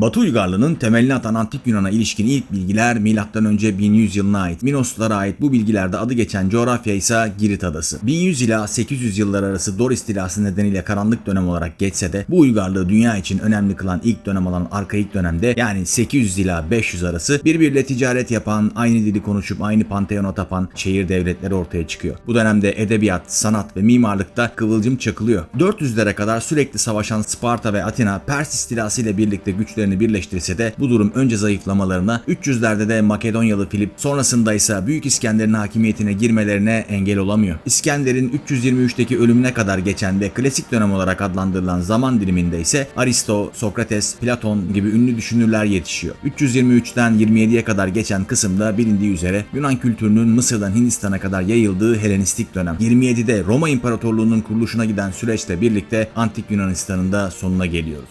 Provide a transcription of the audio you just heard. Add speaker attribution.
Speaker 1: Batı uygarlığının temelini atan Antik Yunan'a ilişkin ilk bilgiler M.Ö. 1100 yılına ait. Minoslara ait bu bilgilerde adı geçen coğrafya ise Girit Adası. 1100 ila 800 yıllar arası Dor istilası nedeniyle karanlık dönem olarak geçse de bu uygarlığı dünya için önemli kılan ilk dönem olan arkaik dönemde yani 800 ila 500 arası birbiriyle ticaret yapan, aynı dili konuşup aynı panteona tapan şehir devletleri ortaya çıkıyor. Bu dönemde edebiyat, sanat ve mimarlıkta kıvılcım çakılıyor. 400'lere kadar sürekli savaşan Sparta ve Atina Pers istilası ile birlikte güçlerini birleştirse de bu durum önce zayıflamalarına, 300'lerde de Makedonyalı Filip sonrasında ise Büyük İskender'in hakimiyetine girmelerine engel olamıyor. İskender'in 323'teki ölümüne kadar geçen ve klasik dönem olarak adlandırılan zaman diliminde ise Aristo, Sokrates, Platon gibi ünlü düşünürler yetişiyor. 323'ten 27'ye kadar geçen kısımda bilindiği üzere Yunan kültürünün Mısır'dan Hindistan'a kadar yayıldığı Helenistik dönem. 27'de Roma İmparatorluğu'nun kuruluşuna giden süreçle birlikte Antik Yunanistan'ın da sonuna geliyoruz.